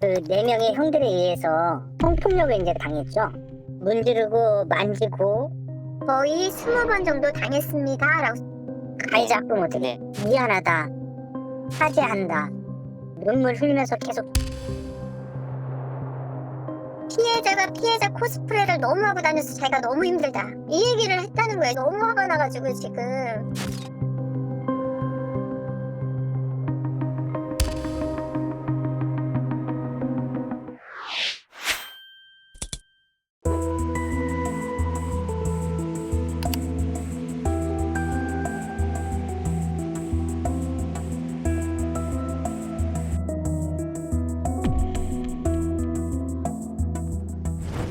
그 네 명의 형들에 의해서 성폭력을 이제 당했죠. 문지르고 만지고 거의 스무 번 정도 당했습니다. 라고 가해자 학부모 어떻게 미안하다 사죄한다 눈물 흘리면서 계속 피해자가 피해자 코스프레를 너무 하고 다녀서 자기가 너무 힘들다. 이 얘기를 했다는 거예요. 너무 화가 나가지고 지금.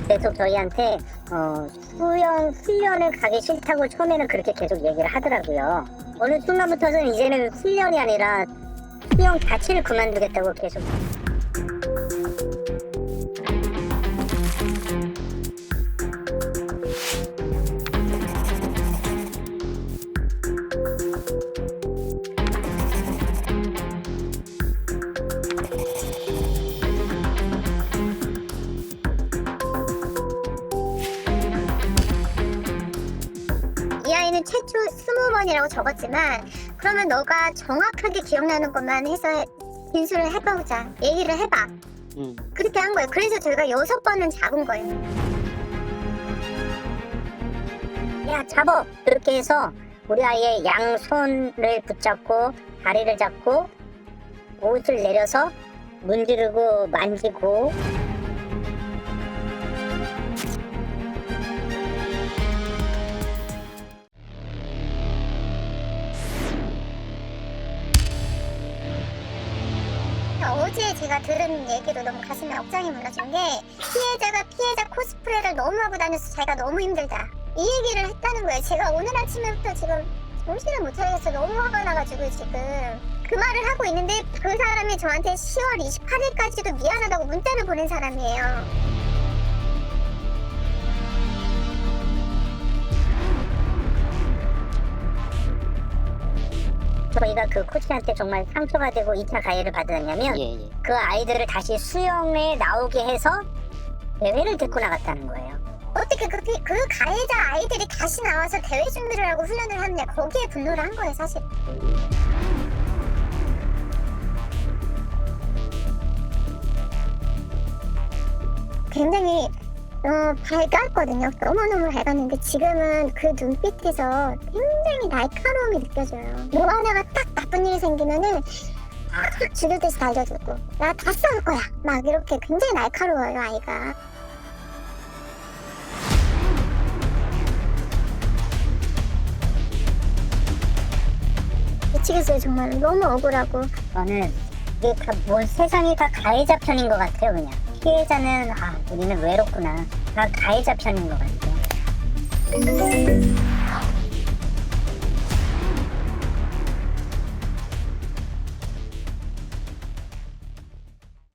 계속 저희한테 어, 수영 훈련을 가기 싫다고 처음에는 그렇게 계속 얘기를 하더라고요. 어느 순간부터는 이제는 훈련이 아니라 수영 자체를 그만두겠다고 계속 최초 스무 번이라고 적었지만 그러면 너가 정확하게 기억나는 것만 해서 진술을 해보자. 얘기를 해봐. 음. 그렇게 한 거예요. 그래서 저희가 여섯 번은 잡은 거예요. 야 잡어 그렇게 해서 우리 아이의 양손을 붙잡고 다리를 잡고 옷을 내려서 문지르고 만지고 어제 제가 들은 얘기로 너무 가슴에 억장이 무너진 게 피해자가 피해자 코스프레를 너무 하고 다녀서 자기가 너무 힘들다. 이 얘기를 했다는 거예요. 제가 오늘 아침에부터 지금 정신을 못 차리겠어. 너무 화가 나가지고 지금 그 말을 하고 있는데 그 사람이 저한테 10월 28일까지도 미안하다고 문자를 보낸 사람이에요. 저희가 그 코치한테 정말 상처가 되고 2차 가해를 받았냐면 예, 예. 그 아이들을 다시 수영에 나오게 해서 대회를 데리고 나갔다는 거예요. 어떻게 그, 피- 그 가해자 아이들이 다시 나와서 대회 준비를 하고 훈련을 하느냐 거기에 분노를 한 거예요 사실. 굉장히 어, 밝았거든요. 너무너무 밝았는데 지금은 그 눈빛에서 굉장히 날카로움이 느껴져요. 뭐 하나가 딱 나쁜 일이 생기면은 확 죽여듯이 달려들고 나 다 싸울 거야. 막 이렇게 굉장히 날카로워요 아이가. 미치겠어요 정말 너무 억울하고 저는 이게 다, 뭐 세상이 다 가해자 편인 것 같아요 그냥 피해자는 아 우리는 외롭구나 다 가해자 편인 것 같아요.